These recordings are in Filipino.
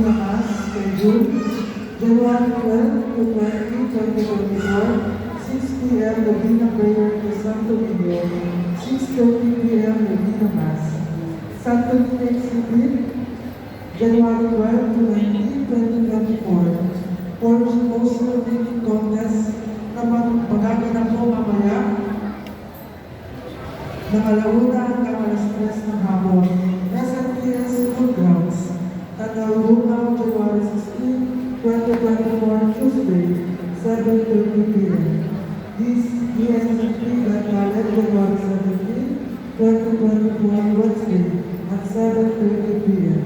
Medina Mas, schedule, January 12 to 20, 2024, 6 p.m. Medina Prayer to Santo Niño, 6.30 p.m. Medina Mass. Santo Niño Exhibit, January 12 to 19, 2024, for poster reading contest na mag- magaganap po mamaya ng alauna hanggang 7.30 p.m. This ESMP that valid January 17, 2024, Wednesday, at 7.30 p.m.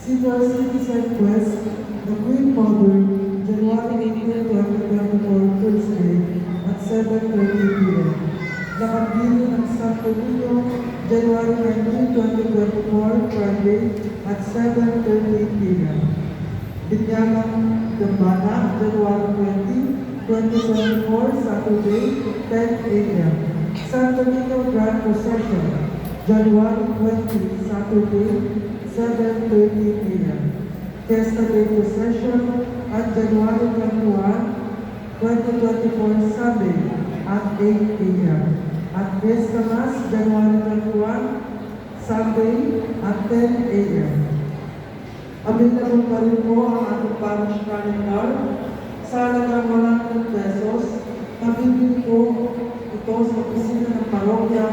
Senior Citizen Quest, The Queen Mother, January 18, 2024, Thursday, at 7.30 p.m. Nakabili ng Santo January 19, 2024, Friday, at 7.30 p.m. January 20, 2024, Saturday, 10 a.m. Santo Niño Grand Procession, January 20, Saturday, 7.30 p.m. Fiesta Day Procession on January 21, 2024, Sunday, at 8 a.m. At Fiesta Mass, January 21, Sunday, at 10 a.m. Available pa rin po ang ating parish calendar sa halagang 100 pesos. Nabibili po ito sa opisina ng parokya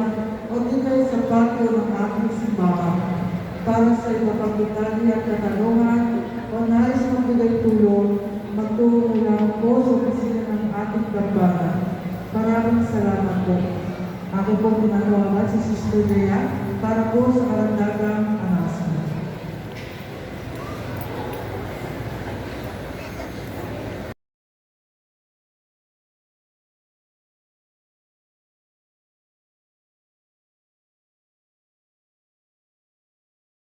o di kaya sa patio ng ating simbahan para sa iba pang detalye at katanungan o nais magbigay tulong, magtulong lang po sa opisina ng ating gambana. Maraming salamat po. Ako po pinanawagan si Sister Lea para po sa kalandagan